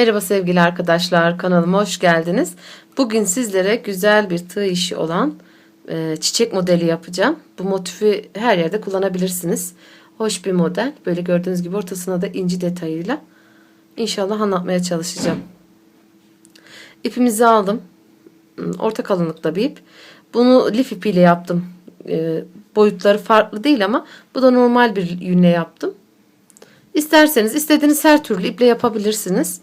Merhaba sevgili arkadaşlar kanalıma hoş geldiniz. Bugün sizlere güzel bir tığ işi olan e, çiçek modeli yapacağım. Bu motifi her yerde kullanabilirsiniz. Hoş bir model. Böyle gördüğünüz gibi ortasına da inci detayıyla. İnşallah anlatmaya çalışacağım. İpimizi aldım. Orta kalınlıkta bir ip. Bunu lif ipiyle yaptım. E, boyutları farklı değil ama bu da normal bir yünle yaptım. İsterseniz istediğiniz her türlü iple yapabilirsiniz.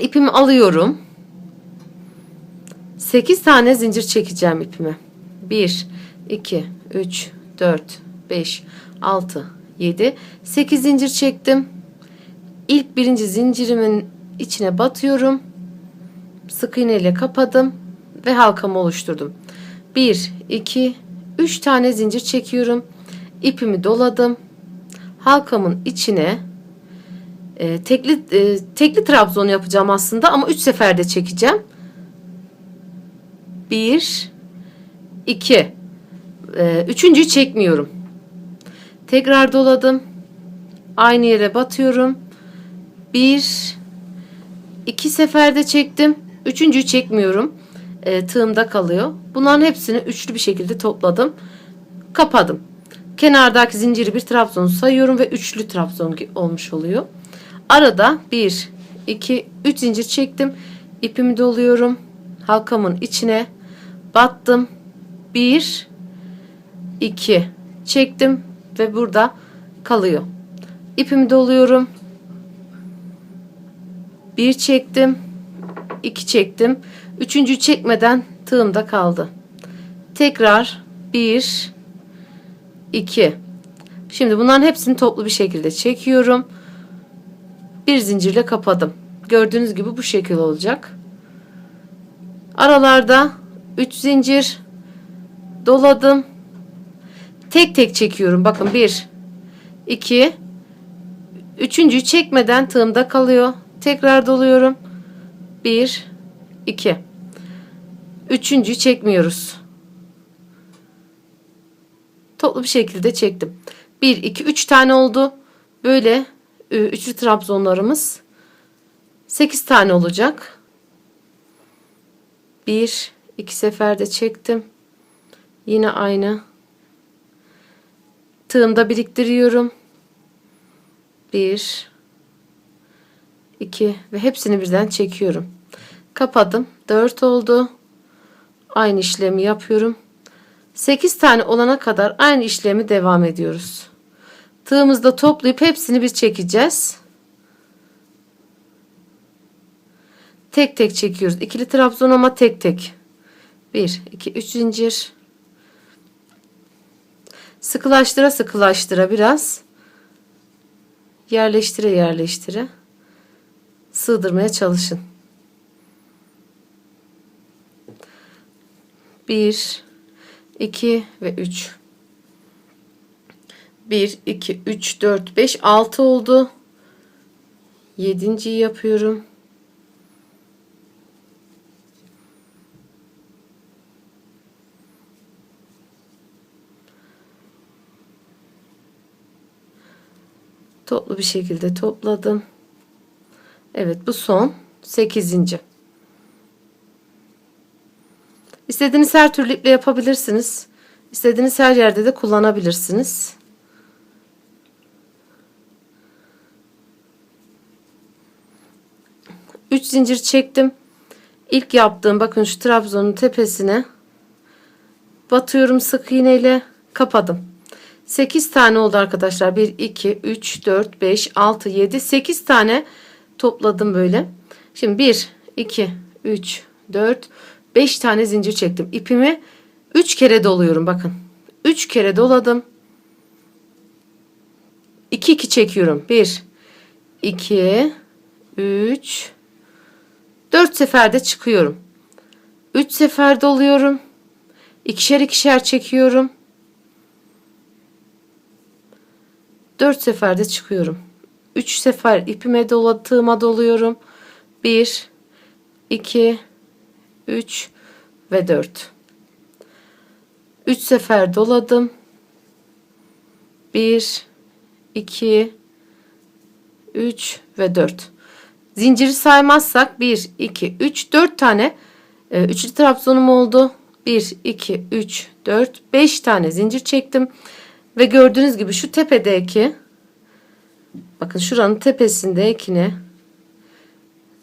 İpimi alıyorum. 8 tane zincir çekeceğim ipime. 1, 2, 3, 4, 5, 6, 7, 8 zincir çektim. İlk birinci zincirimin içine batıyorum. Sık iğne ile kapadım ve halkamı oluşturdum. 1, 2, 3 tane zincir çekiyorum. İpimi doladım. Halkamın içine e, tekli e, tekli trabzon yapacağım aslında ama 3 seferde çekeceğim. 1 2 e, Üçüncüyü çekmiyorum. Tekrar doladım. Aynı yere batıyorum. 1 2 seferde çektim. Üçüncüyü çekmiyorum. E, tığımda kalıyor. Bunların hepsini üçlü bir şekilde topladım. Kapadım. Kenardaki zinciri bir trabzon sayıyorum ve üçlü trabzon olmuş oluyor. Arada 1, 2, 3 zincir çektim. İpimi doluyorum. Halkamın içine battım. 1, 2 çektim ve burada kalıyor. İpimi doluyorum. 1 çektim. 2 çektim. Üçüncü çekmeden tığımda kaldı. Tekrar 1, 2. Şimdi bunların hepsini toplu bir şekilde çekiyorum bir zincirle kapadım. Gördüğünüz gibi bu şekil olacak. Aralarda 3 zincir doladım. Tek tek çekiyorum. Bakın 1 2 Üçüncüyü çekmeden tığımda kalıyor. Tekrar doluyorum. 1 2 Üçüncüyü çekmiyoruz. Toplu bir şekilde çektim. 1 2 3 tane oldu. Böyle üçlü trabzonlarımız 8 tane olacak. Bir, iki seferde çektim. Yine aynı. Tığımda biriktiriyorum. Bir, iki ve hepsini birden çekiyorum. Kapadım. Dört oldu. Aynı işlemi yapıyorum. 8 tane olana kadar aynı işlemi devam ediyoruz. Tığımızda toplayıp hepsini bir çekeceğiz. Tek tek çekiyoruz. İkili trabzon ama tek tek. 1, 2, 3 zincir. Sıkılaştıra sıkılaştıra biraz. Yerleştire yerleştire. Sığdırmaya çalışın. 1, 2 ve 3. 1, 2, 3, 4, 5, 6 oldu. Yedinciyi yapıyorum. Toplu bir şekilde topladım. Evet bu son 8. İstediğiniz her türlü iple yapabilirsiniz. İstediğiniz her yerde de kullanabilirsiniz. 3 zincir çektim. İlk yaptığım bakın şu trabzonun tepesine batıyorum sık iğneyle kapadım. 8 tane oldu arkadaşlar. 1 2 3 4 5 6 7 8 tane topladım böyle. Şimdi 1 2 3 4 5 tane zincir çektim. İpimi 3 kere doluyorum bakın. 3 kere doladım. 2 2 çekiyorum. 1 2 3 4 seferde çıkıyorum. 3 sefer doluyorum. İkişer ikişer çekiyorum. 4 seferde çıkıyorum. 3 sefer ipime dolatığıma doluyorum. 1 2 3 ve 4. 3 sefer doladım. 1 2 3 ve 4. Zinciri saymazsak 1, 2, 3, 4 tane e, üçlü trabzonum oldu. 1, 2, 3, 4, 5 tane zincir çektim. Ve gördüğünüz gibi şu tepedeki bakın şuranın tepesindekine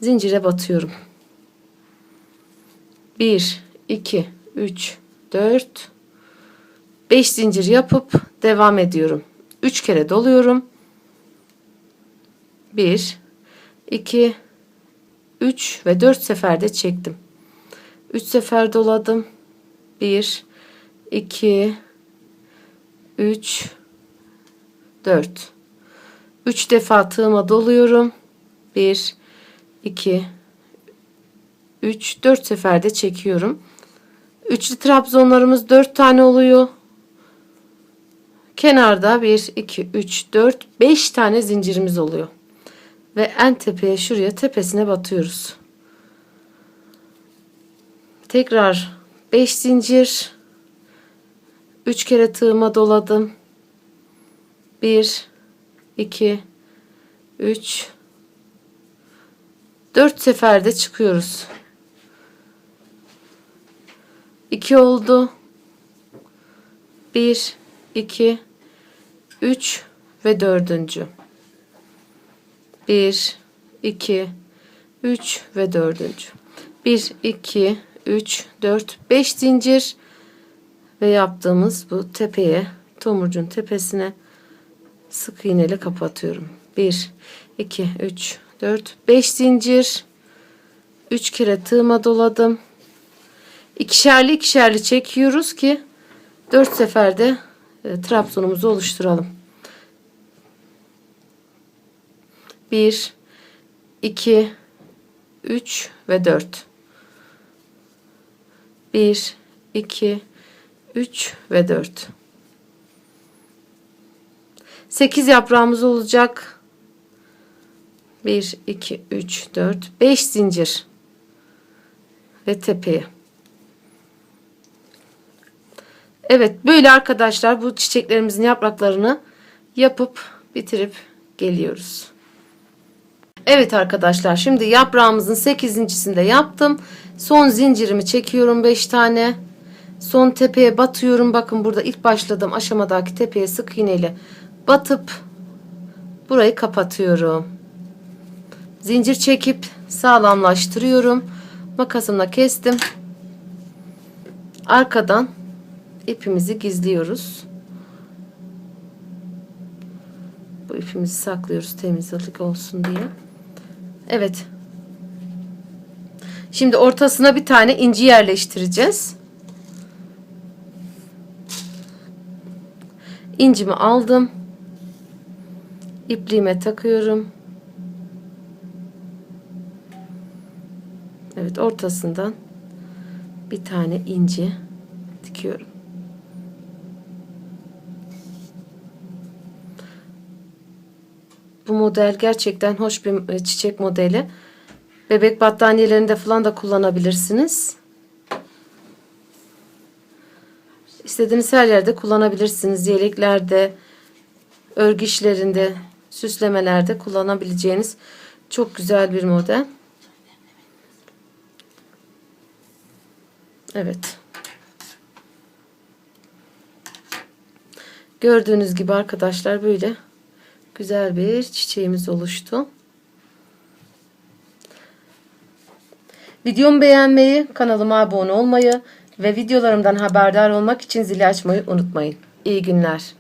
zincire batıyorum. 1, 2, 3, 4, 5 zincir yapıp devam ediyorum. 3 kere doluyorum. 1, 2, 3 ve 4 seferde çektim. 3 sefer doladım. 1, 2, 3, 4. 3 defa tığıma doluyorum. 1, 2, 3, 4 seferde çekiyorum. Üçlü trabzonlarımız 4 tane oluyor. Kenarda 1, 2, 3, 4, 5 tane zincirimiz oluyor. Ve en tepeye şuraya tepesine batıyoruz. Tekrar 5 zincir. 3 kere tığıma doladım. 1, 2, 3, 4 seferde çıkıyoruz. 2 oldu. 1, 2, 3 ve dördüncü. 1, 2, 3 ve dördüncü. 1, 2, 3, 4, 5 zincir ve yaptığımız bu tepeye tomurcun tepesine sık iğneyle kapatıyorum. 1, 2, 3, 4, 5 zincir. 3 kere tığıma doladım. İkişerli ikişerli çekiyoruz ki 4 seferde e, trabzonumuzu oluşturalım. 1 2 3 ve 4 1 2 3 ve 4 8 yaprağımız olacak. 1 2 3 4 5 zincir ve tepeye Evet böyle arkadaşlar bu çiçeklerimizin yapraklarını yapıp bitirip geliyoruz. Evet arkadaşlar şimdi yaprağımızın 8.sinde yaptım. Son zincirimi çekiyorum 5 tane. Son tepeye batıyorum. Bakın burada ilk başladığım aşamadaki tepeye sık iğneyle batıp burayı kapatıyorum. Zincir çekip sağlamlaştırıyorum. Makasımla kestim. Arkadan ipimizi gizliyoruz. Bu ipimizi saklıyoruz temizlik olsun diye. Evet. Şimdi ortasına bir tane inci yerleştireceğiz. İncimi aldım. İpliğime takıyorum. Evet ortasından bir tane inci dikiyorum. Bu model gerçekten hoş bir e, çiçek modeli. Bebek battaniyelerinde falan da kullanabilirsiniz. İstediğiniz her yerde kullanabilirsiniz. Yeleklerde, örgü işlerinde, süslemelerde kullanabileceğiniz çok güzel bir model. Evet. Gördüğünüz gibi arkadaşlar böyle güzel bir çiçeğimiz oluştu. Videomu beğenmeyi, kanalıma abone olmayı ve videolarımdan haberdar olmak için zili açmayı unutmayın. İyi günler.